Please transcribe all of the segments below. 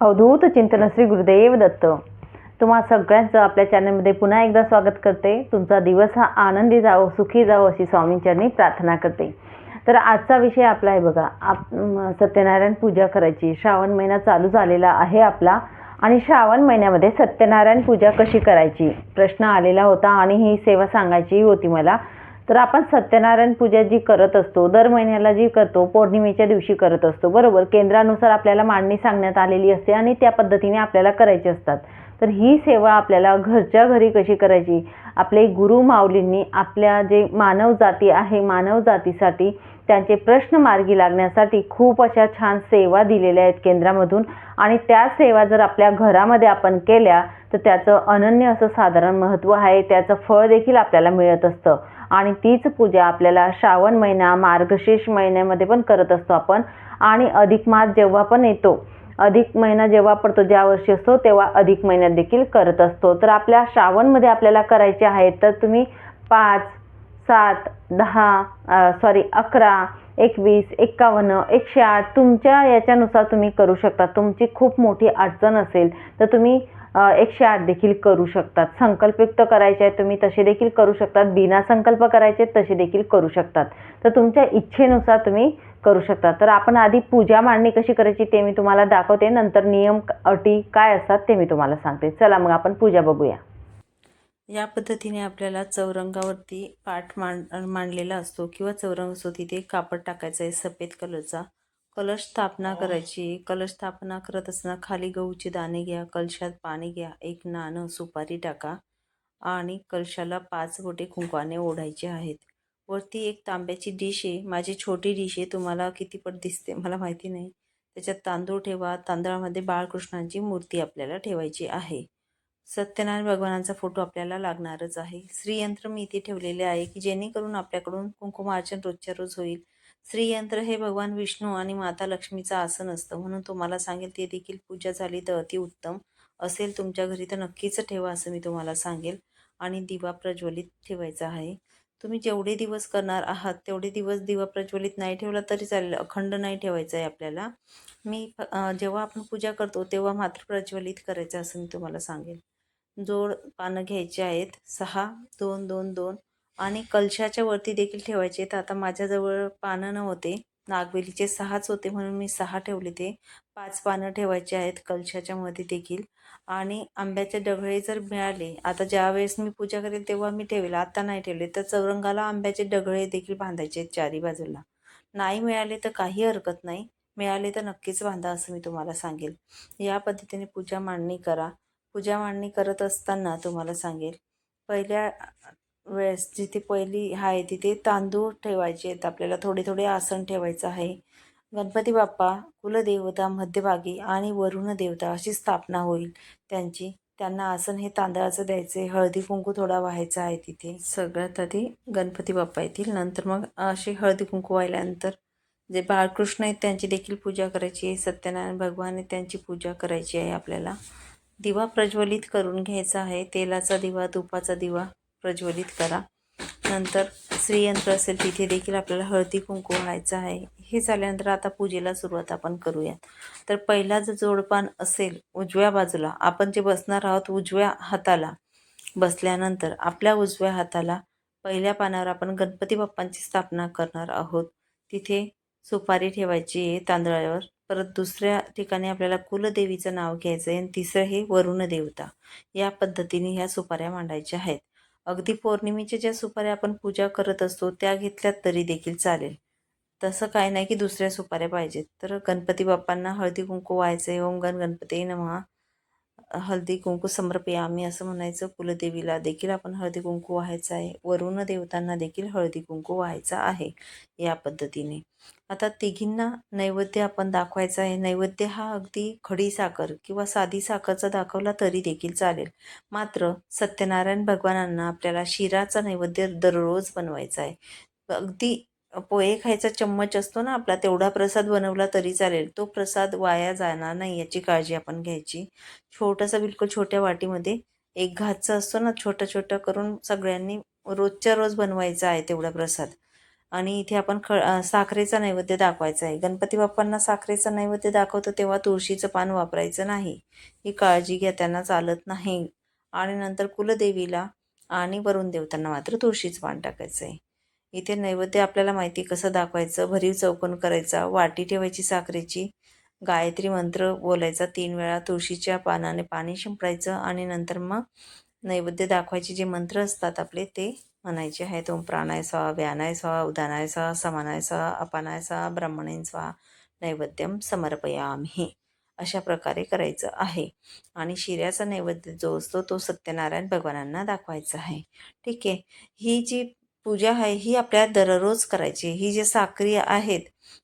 अवधूत चिंतन श्री गुरुदेव दत्त. तुम्हा सगळ्यांचं आपल्या चॅनलमध्ये पुन्हा एकदा स्वागत करते. तुमचा दिवस हा आनंदी जावो सुखी जावो अशी स्वामींचरणी प्रार्थना करते. तर आजचा विषय आपला आहे बघा आप सत्यनारायण पूजा करायची. श्रावण महिना चालू झालेला आहे आपला आणि श्रावण महिन्यामध्ये सत्यनारायण पूजा कशी करायची? प्रश्न आलेला होता आणि ही सेवा सांगायची होती मला. तर आपण सत्यनारायण पूजा जी करत असतो दर महिन्याला जी करतो पौर्णिमेच्या दिवशी करत असतो बरोबर? केंद्रानुसार आपल्याला मांडणी सांगण्यात आलेली असते आणि त्या पद्धतीने आपल्याला करायची असतात. तर ही सेवा आपल्याला घरच्या घरी कशी करायची? आपले गुरु माऊलींनी आपल्या जे मानव जाती आहे मानव जातीसाठी त्यांचे प्रश्न मार्गी लागण्यासाठी खूप अशा छान सेवा दिलेल्या आहेत केंद्रामधून. आणि त्या सेवा जर आपल्या घरामध्ये आपण केल्या तर त्याचं अनन्य असं साधारण महत्त्व आहे. त्याचं फळ देखील आपल्याला मिळत असतं. आणि तीच पूजा आपल्याला श्रावण महिना मार्गशीर्ष महिन्यामध्ये पण करत असतो आपण. आणि अधिक मास जेव्हा पण येतो अधिक महिना जेव्हा पडतो ज्या वर्षी असतो तेव्हा अधिक महिन्यात देखील करत असतो. तर आपल्या श्रावणमध्ये आपल्याला करायचे आहेत तर तुम्ही पाच सात दहा सॉरी अकरा एकवीस एक्कावन्न एकशे आठ तुमच्या याच्यानुसार तुम्ही करू शकता. तुमची खूप मोठी अडचण असेल तर तुम्ही एकशे आठ देखील करू शकतात. संकल्पयुक्त करायचे आहेत तुम्ही तसे देखील करू शकतात. बिना संकल्प करायचे आहेत, तसे देखील करू शकतात. तर तुमच्या इच्छेनुसार तुम्ही करू शकता. तर आपण आधी पूजा मांडणी कशी करायची ते मी तुम्हाला दाखवते. नंतर नियम अटी काय असतात ते मी तुम्हाला सांगते. चला मग आपण पूजा बघूया. या पद्धतीने आपल्याला चौरंगावरती पाठ मांड मांडलेला असतो किंवा चौरंग असतो तिथे कापड टाकायचं आहे सफेद कलरचा. कलश स्थापना करायची. कलश स्थापना करत असताना खाली गहूचे दाणे घ्या कलशात पाणी घ्या एक नाणं सुपारी टाका आणि कलशाला पाच गोटे कुंकवाने ओढायचे आहेत. वरती एक तांब्याची डिश आहे. माझी छोटी डिश आहे. तुम्हाला किती पट दिसते मला माहिती नाही. त्याच्यात तांदूळ ठेवा. तांदळामध्ये बाळकृष्णांची मूर्ती आपल्याला ठेवायची आहे. सत्यनारायण भगवानांचा फोटो आपल्याला लागणारच आहे. श्रीयंत्र मी इथे ठेवलेले आहे की जेणेकरून आपल्याकडून कुंकुमार्चन रोजच्या रोज होईल. श्रीयंत्र हे भगवान विष्णू आणि माता लक्ष्मीचं आसन असतं. म्हणून तुम्हाला सांगेल ते देखील पूजा झाली तर अतिउत्तम असेल. तुमच्या घरी तर नक्कीच ठेवा असं मी तुम्हाला सांगेल. आणि दिवा प्रज्वलित ठेवायचा आहे. तुम्ही जेवढे दिवस करणार आहात तेवढे दिवस दिवा प्रज्वलित नाही ठेवला तरी चालेल. अखंड नाही ठेवायचं आहे आपल्याला. मी जेव्हा आपण पूजा करतो तेव्हा मात्र प्रज्वलित करायचं असं मी तुम्हाला सांगेल. जोड पानं घ्यायची आहेत. सहा दोन दोन दोन. आणि कलशाच्या वरती देखील ठेवायचे तर आता माझ्याजवळ पानं नव्हते. नागवेलीचे सहाच होते म्हणून मी सहा ठेवले ते. पाच पानं ठेवायचे आहेत कलशाच्या मध्ये देखील. आणि आंब्याचे डगळे जर मिळाले आता ज्या वेळेस मी पूजा करेल तेव्हा मी ठेवेल. आता नाही ठेवले तर चौरंगाला आंब्याचे डगळे देखील बांधायचे आहेत चारी बाजूला. नाही मिळाले तर काही हरकत नाही. मिळाले तर नक्कीच बांधा असं मी तुम्हाला सांगेल. या पद्धतीने पूजा मांडणी करा. पूजा मांडणी करत असताना तुम्हाला सांगेल. पहिल्या वेळेस जिथे पहिली आहे तिथे तांदूळ ठेवायचे आहेत आपल्याला. थोडे थोडे आसन ठेवायचं आहे. गणपती बाप्पा कुलदेवता मध्यभागी आणि वरुण देवता अशी स्थापना होईल त्यांची. त्यांना आसन हे तांदळाचं द्यायचे हळदी कुंकू थोडा व्हायचा आहे तिथे. सगळ्यात आधी गणपती बाप्पा येतील. नंतर मग अशी हळदी कुंकू व्हायल्यानंतर जे बाळकृष्ण आहेत त्यांची देखील पूजा करायची आहे. सत्यनारायण भगवान आहेत त्यांची पूजा करायची आहे आपल्याला. दिवा प्रज्वलित करून घ्यायचा आहे. तेलाचा दिवा तुपाचा दिवा प्रज्वलित करा. नंतर श्रीयंत्र असेल तिथे देखील आपल्याला हळदी कुंकू व्हायचं आहे. हे झाल्यानंतर आता पूजेला सुरुवात आपण करूयात. तर पहिला जो जोडपान असेल उजव्या बाजूला आपण जे बसणार आहोत उजव्या हाताला बसल्यानंतर आपल्या उजव्या हाताला पहिल्या पानावर आपण गणपती बाप्पांची स्थापना करणार आहोत. तिथे सुपारी ठेवायची आहे तांदळावर. परत दुसऱ्या ठिकाणी आपल्याला कुलदेवीचं नाव घ्यायचं आहे आणि तिसरं हे वरुण देवता या पद्धतीने ह्या सुपाऱ्या मांडायच्या आहेत. अगदी पौर्णिमेच्या ज्या सुपाऱ्या आपण पूजा करत असतो त्या घेतल्यात तरी देखील चालेल. तसं काय नाही की दुसऱ्या सुपाऱ्या पाहिजेत. तर गणपती बाप्पांना हळदी कुंकू व्हायचं आहे ओम गण गणपती नमहा हळदी कुंकू समर्पयामी असं म्हणायचं. कुलदेवीला देखील आपण हळदी कुंकू व्हायचं आहे. वरुण देवतांना देखील हळदी कुंकू व्हायचा आहे या पद्धतीने. आता तिघींना नैवेद्य आपण दाखवायचा आहे. नैवेद्य हा अगदी खडी साखर किंवा साधी साखरचा दाखवला तरी देखील चालेल. मात्र सत्यनारायण भगवानांना आपल्याला शिराचा नैवेद्य दररोज बनवायचा आहे. अगदी पोहे खायचा चम्मच असतो ना आपला तेवढा प्रसाद बनवला तरी चालेल. तो प्रसाद वाया जाणार नाही याची काळजी आपण घ्यायची. छोटासा बिलकुल छोट्या वाटीमध्ये एक घातचा असतो ना छोटा छोटा करून सगळ्यांनी रोजच्या रोज बनवायचा आहे तेवढा प्रसाद. आणि इथे आपण ख साखरेचा नैवेद्य दाखवायचा आहे. गणपती बाप्पांना साखरेचा नैवेद्य दाखवतो तेव्हा तुळशीचं पान वापरायचं नाही. ही काळजी घ्या त्यांना चालत नाही. आणि नंतर कुलदेवीला आणि वरुण देवतांना मात्र तुळशीचं पान टाकायचं आहे. इथे नैवेद्य आपल्याला माहिती कसं दाखवायचं भरीव चौकोन करायचा वाटी ठेवायची साखरेची गायत्री मंत्र बोलायचा तीन वेळा तुळशीच्या पानाने पाणी शिंपडायचं आणि नंतर मग नैवेद्य दाखवायचे जे मंत्र असतात आपले ते म्हणायचे आहेत. ओम प्राणाय स्वाहा व्यानाय स्वाहा उदानाय स्वाहा समानाय स्वाहा अपानाय स्वाहा ब्राह्मणेन स्वाहा नैवेद्यम समर्पयामी. अशा प्रकारे करायचं आहे. आणि शिऱ्याचा नैवेद्य जो असतो तो सत्यनारायण भगवानांना दाखवायचा आहे. ठीक आहे. ही जी पूजा आहे ही आपल्या दररोज करायची. ही जी साखरी आहेत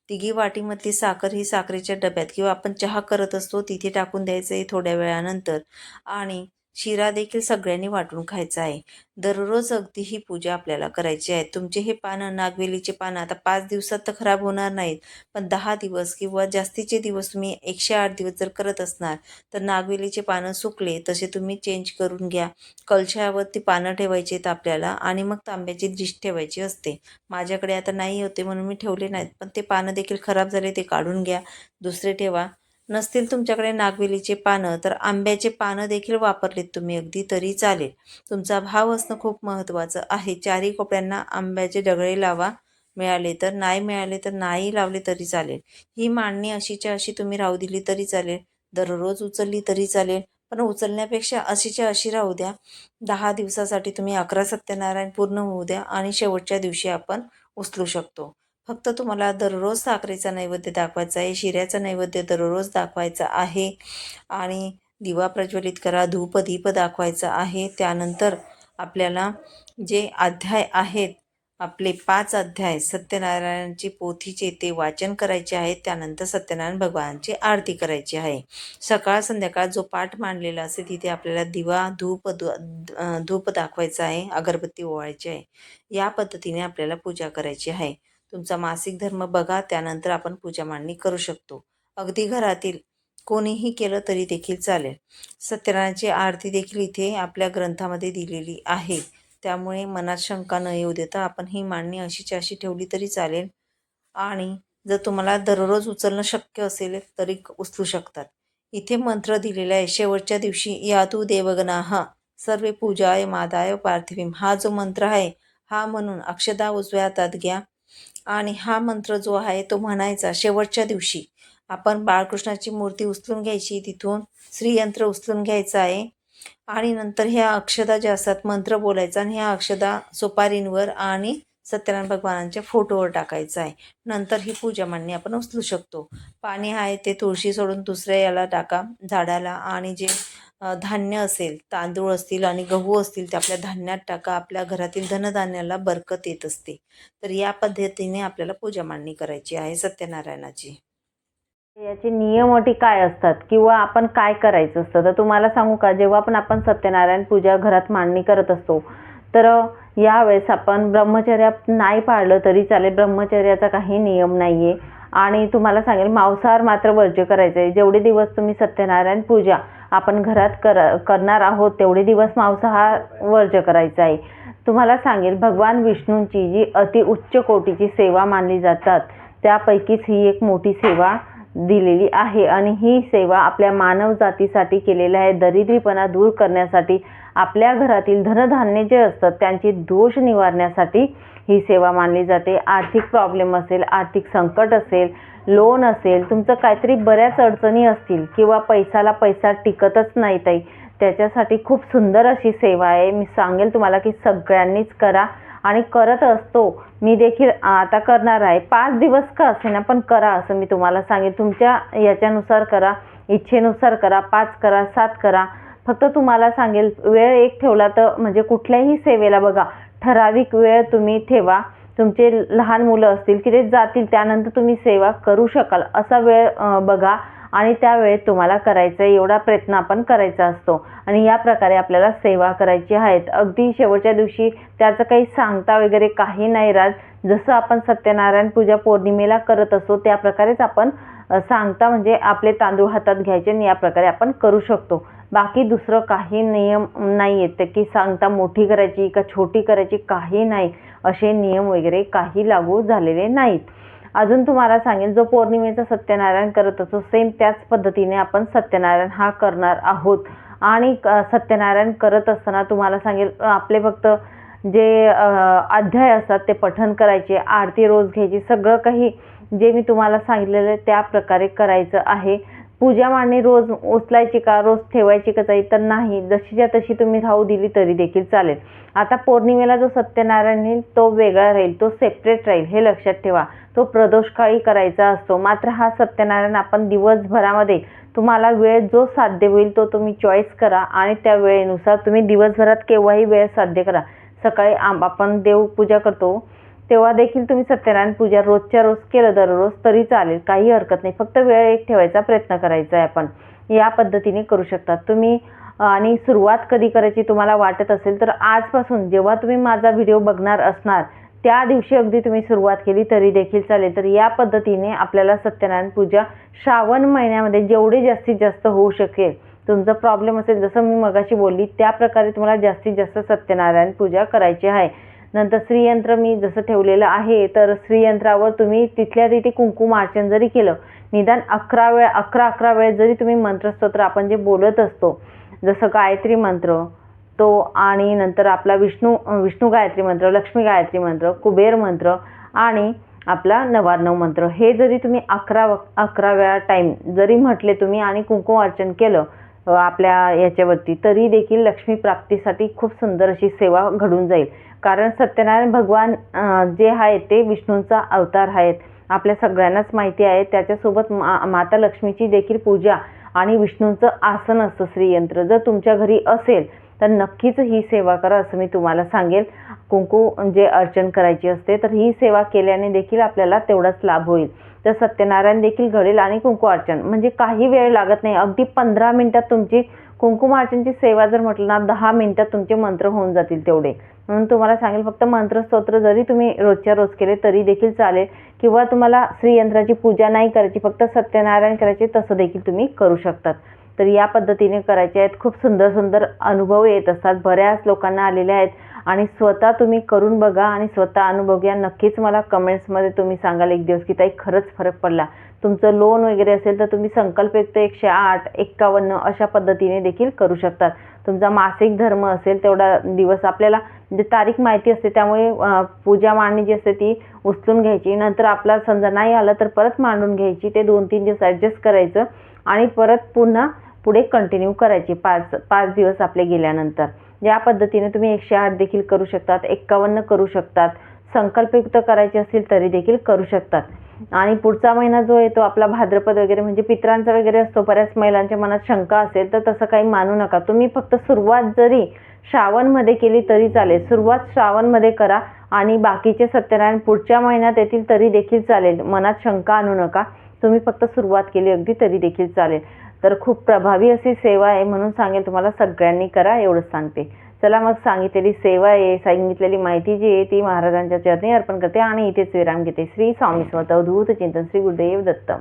तिघी वाटीमधली साखर ही साखरेच्या डब्यात किंवा आपण चहा करत असतो तिथे टाकून द्यायचं आहे थोड्या वेळानंतर. आणि शिरा देखील सगळ्यांनी वाटून खायचा आहे. दररोज अगदी ही पूजा आपल्याला करायची आहे. तुमचे हे पानं नागवेलीचे पानं आता पाच दिवसात तर खराब होणार नाहीत. पण दहा दिवस किंवा जास्तीचे दिवस तुम्ही एकशे आठ दिवस जर करत असणार तर नागवेलीचे पानं सुकले तसे तुम्ही चेंज करून घ्या. कलशावरती पानं ठेवायची आहेत आपल्याला आणि मग तांब्याची डिश ठेवायची असते. माझ्याकडे आता नाही होते म्हणून मी ठेवले नाहीत. पण ते पानं देखील खराब झाले ते काढून घ्या. दुसरे ठेवा. नसतील तुमच्याकडे नागवेलीचे पानं तर आंब्याचे पानं देखील वापरलेत तुम्ही अगदी तरी चालेल. तुमचा भाव असणं खूप महत्त्वाचं आहे. चारही कोपऱ्यांना आंब्याचे डगळे लावा मिळाले तर नाही मिळाले तर नाही लावले तरी चालेल. ही मांडणी अशीच्या अशी तुम्ही राहू दिली तरी चालेल. दररोज उचलली तरी चालेल. पण उचलण्यापेक्षा अशीच्या अशी राहू द्या. दहा दिवसासाठी तुम्ही अकरा सत्यनारायण पूर्ण होऊ द्या आणि शेवटच्या दिवशी आपण उचलू शकतो. फक्त तुम्हाला दररोज साखरेचा नैवेद्य दाखवायचा आहे शिऱ्याचा नैवेद्य दररोज दाखवायचा आहे आणि दिवा प्रज्वलित करा धूप दीप दाखवायचा आहे. त्यानंतर आपल्याला जे अध्याय आहेत आपले पाच अध्याय सत्यनारायणाची पोथीचे ते वाचन करायचे आहेत त्यानंतर सत्यनारायण भगवानाची आरती करायची आहे. सकाळ संध्याकाळ जो पाठ मांडलेला असेल तिथे आपल्याला दिवा धूप धूप दाखवायचा आहे अगरबत्ती ओवाळायची आहे. या पद्धतीने आपल्याला पूजा करायची आहे. तुमचा मासिक धर्म बघा त्यानंतर आपण पूजा मांडणी करू शकतो. अगदी घरातील कोणीही केलं तरी देखील चालेल. सत्यनारायणची आरती देखील इथे आपल्या ग्रंथामध्ये दिलेली आहे. त्यामुळे मनात शंका न येऊ देता आपण ही मांडणी अशीच्या अशी ठेवली तरी चालेल. आणि जर तुम्हाला दररोज उचलणं शक्य असेल तरी उचलू शकतात. इथे मंत्र दिलेला आहे. शेवटच्या दिवशी यातू देवगणाह सर्वे पूजाय मादाय पार्थिवीम हा जो मंत्र आहे हा म्हणून अक्षदा उजव्या हातात घ्या. आणि हा मंत्र जो आहे तो म्हणायचा शेवटच्या दिवशी आपण बाळकृष्णाची मूर्ती उचलून घ्यायची तिथून श्रीयंत्र उचलून घ्यायचं आहे आणि नंतर ह्या अक्षदा ज्या असतात मंत्र बोलायचा आणि ह्या अक्षदा सुपारींवर आणि सत्यनारायण भगवानांच्या फोटोवर टाकायचं आहे. नंतर ही पूजा मांडणी आपण उचलू शकतो. पाणी आहे ते तुळशी सोडून दुसऱ्या याला टाका झाडाला आणि जे धान्य असेल तांदूळ असतील आणि गहू असतील ते आपल्या धान्यात टाका. आपल्या घरातील धनधान्याला बरकत येत असते. तर या पद्धतीने आपल्याला पूजा मांडणी करायची आहे सत्यनारायणाची. याचे नियम अटी काय असतात? किंवा आपण काय करायचं असतं? तर तुम्हाला सांगू का? जेव्हा पण आपण सत्यनारायण पूजा घरात मांडणी करत असतो तर यावेळेस आपण ब्रह्मचर्या नाही पाळलं तरी चालेल. ब्रह्मचर्याचा काही नियम नाही आहे आणि तुम्हाला सांगेल मांसाहार मात्र वर्ज्य करायचं आहे जेवढे दिवस तुम्ही सत्यनारायण पूजा आपण घरात कर करणार आहोत तेवढे दिवस मांसाहार वर्ज्य करायचा आहे. तुम्हाला सांगेल भगवान विष्णूंची जी अति उच्च कोटीची सेवा मानली जातात त्यापैकीच ही एक मोठी सेवा दिलेली आहे. आणि ही सेवा आपल्या मानवजातीसाठी केलेली आहे. दरिद्रीपणा दूर करण्यासाठी आपल्या घरातील धनधान्य जे असतात त्यांचे दोष निवारण्यासाठी ही सेवा मानली जाते. आर्थिक प्रॉब्लेम असेल आर्थिक संकट असेल लोन असेल तुमचं काहीतरी बऱ्याच अडचणी असतील किंवा पैसाला पैसा टिकतच नाही ताई त्याच्यासाठी खूप सुंदर अशी सेवा आहे. मी सांगेल तुम्हाला की सगळ्यांनीच करा आणि करत असतो. मी देखील आता करणार आहे. पाच दिवस का असेना पण करा असं मी तुम्हाला सांगेन. तुमच्या याच्यानुसार करा इच्छेनुसार करा पाच करा सात करा. फक्त तुम्हाला सांगेल वेळ एक ठेवला तर म्हणजे कुठल्याही सेवेला बघा ठराविक वेळ तुम्ही ठेवा. तुमचे लहान मुलं असतील की ते जातील त्यानंतर तुम्ही सेवा करू शकाल. असा वेळ बघा. आणि त्यावेळेत तुम्हाला करायचं आहे एवढा प्रयत्न आपण करायचा असतो. आणि या प्रकारे आपल्याला सेवा करायची आहेत. अगदी शेवटच्या दिवशी त्याचं काही सांगता वगैरे काही नाही राज जसं आपण सत्यनारायण पूजा पौर्णिमेला करत असतो त्या प्रकारेच आपण सांगता म्हणजे आपले तांदूळ हातात घ्यायचे आणि या प्रकारे आपण करू शकतो. बाकी दुसरं काही नियम नाही आहेत की सांगता मोठी करायची का छोटी करायची काही नाही. असे नियम वगैरे काही लागू झालेले नाहीत. अजून तुम्हाला सांगेल जो पौर्णिमेचा सत्यनारायण करत असतो सेम त्याच पद्धतीने आपण सत्यनारायण हा करणार आहोत. आणि क- सत्यनारायण करत असताना तुम्हाला सांगेल आपले फक्त जे अध्याय असतात ते पठन करायचे आरती रोज घ्यायची सगळं काही जे मी तुम्हाला सांगितलेलं आहे त्या प्रकारे करायचं आहे. पूजा मांडणी रोज उचलायची का रोज ठेवायची का ताई? तर नाही. जशीच्या तशी तुम्ही राहू दिली तरी देखील चालेल. आता पौर्णिमेला जो सत्यनारायण येईल तो वेगळा राहील तो सेपरेट राहील. हे लक्षात ठेवा. तो प्रदोषकाळी करायचा असतो. मात्र हा सत्यनारायण आपण दिवसभरामध्ये तुम्हाला वेळ जो साध्य होईल तो तुम्ही चॉईस करा आणि त्या वेळेनुसार तुम्ही दिवसभरात केव्हाही वेळ साध्य करा. सकाळी आम आपण देवपूजा करतो. तेव्हा देखील तुम्ही सत्यनारायण पूजा रोजच्या रोज केलं दररोज तरी चालेल काही हरकत नाही. फक्त वेळ एक ठेवायचा प्रयत्न करायचा आहे आपण. या पद्धतीने करू शकता. तुम्ही आणि सुरुवात कधी करायची तुम्हाला वाटत असेल तर आजपासून जेव्हा तुम्ही माझा व्हिडिओ बघणार असणार त्या दिवशी अगदी तुम्ही सुरुवात केली तरी देखील चालेल. तर या पद्धतीने आपल्याला सत्यनारायण पूजा श्रावण महिन्यामध्ये जेवढे जास्तीत जास्त होऊ शकेल तुमचा प्रॉब्लेम असेल जसं मी मगाशी बोलली त्या प्रकारे तुम्हाला जास्तीत जास्त सत्यनारायण पूजा करायची आहे. नंतर श्रीयंत्र मी जसं ठेवलेलं आहे तर श्रीयंत्रावर तुम्ही तिथल्या तिथे कुंकुमार्चन जरी केलं निदान अकरा वेळ अकरा अकरा वेळ जरी तुम्ही मंत्रस्तोत्र आपण जे बोलत असतो जसं गायत्री मंत्र तो आणि नंतर आपला विष्णू विष्णू गायत्री मंत्र लक्ष्मी गायत्री मंत्र कुबेर मंत्र आणि आपला नवार्णव मंत्र. हे जरी तुम्ही अकरा व- अकरा वेळा टाईम जरी म्हटले तुम्ही आणि कुंकुम अर्चन केलं आपल्या याच्यावरती तरी देखील लक्ष्मी प्राप्तीसाठी खूप सुंदर अशी सेवा घडून जाईल. कारण सत्यनारायण भगवान जे आहे ते विष्णूंचा अवतार आहेत. आपल्या सगळ्यांनाच माहिती आहे. त्याच्यासोबत मा माता लक्ष्मीची देखील पूजा आणि विष्णूंचं आसन असतं श्रीयंत्र. जर तुमच्या घरी असेल तर नक्कीच ही सेवा करा असं मी तुम्हाला सांगेल. कुंकू जे अर्चन करायची असते तर ही सेवा केल्याने देखील आपल्याला तेवढाच लाभ होईल. तर सत्यनारायण देखील घडेल आणि कुंकू अर्चन. म्हणजे काही वेळ लागत नाही. अगदी पंधरा मिनिटात तुमची कुंकुमार्चनची सेवा जर म्हटलं ना दहा मिनिटात तुमचे मंत्र होऊन जातील तेवढे. म्हणून तुम्हाला सांगेल फक्त मंत्रस्तोत्र जरी तुम्ही रोजच्या रोज केले तरी देखील चालेल. किंवा तुम्हाला श्रीयंत्राची पूजा नाही करायची फक्त सत्यनारायण करायचे तसं देखील तुम्ही करू शकतात. तर या पद्धतीने करायचे आहेत. खूप सुंदर सुंदर अनुभव येत असतात. बऱ्याच लोकांना आलेले आहेत. आणि स्वतः तुम्ही करून बघा आणि स्वतः अनुभव घ्या नक्कीच मला कमेंट्समध्ये तुम्ही सांगाल एक दिवस की ताई खरंच फरक पडला. तुमचं लोन वगैरे असेल तर तुम्ही संकल्पयुक्त एकशे आठ एक्कावन्न अशा पद्धतीने देखील करू शकतात. तुमचा मासिक धर्म असेल तेवढा दिवस आपल्याला म्हणजे तारीख माहिती असते त्यामुळे पूजा मांडणी जी असते ती उचलून घ्यायची. नंतर आपला समजा नाही आलं तर परत मांडून घ्यायची. ते दोन तीन दिवस ॲडजस्ट करायचं आणि परत पुन्हा पुढे कंटिन्यू करायची. पाच पाच दिवस आपले गेल्यानंतर. या पद्धतीने तुम्ही एकशे आठ देखील करू शकतात एक्कावन्न करू शकतात संकल्पयुक्त करायचे असतील तरी देखील करू शकतात. आणि पुढचा महिना जो येतो आपला भाद्रपद वगैरे म्हणजे पित्रांचा वगैरे असतो बऱ्याच महिलांच्या मनात शंका असेल तर तसं काही मानू नका. तुम्ही फक्त सुरुवात जरी श्रावणमध्ये केली तरी चालेल. सुरुवात श्रावणमध्ये करा आणि बाकीचे सत्यनारायण पुढच्या महिन्यात येतील तरी देखील चालेल. मनात शंका आणू नका. तुम्ही फक्त सुरुवात केली अगदी तरी देखील चालेल. तर खूप प्रभावी अशी सेवा आहे म्हणून सांगेल तुम्हाला सगळ्यांनी करा एवढंच सांगते. चला मग सांगितलेली सेवा आहे सांगितलेली माहिती जी आहे ती महाराजांच्या चरणी अर्पण करते आणि इथेच विराम घेते. श्री स्वामी स्वतः अवधूत चिंतन श्री गुरुदेव दत्त.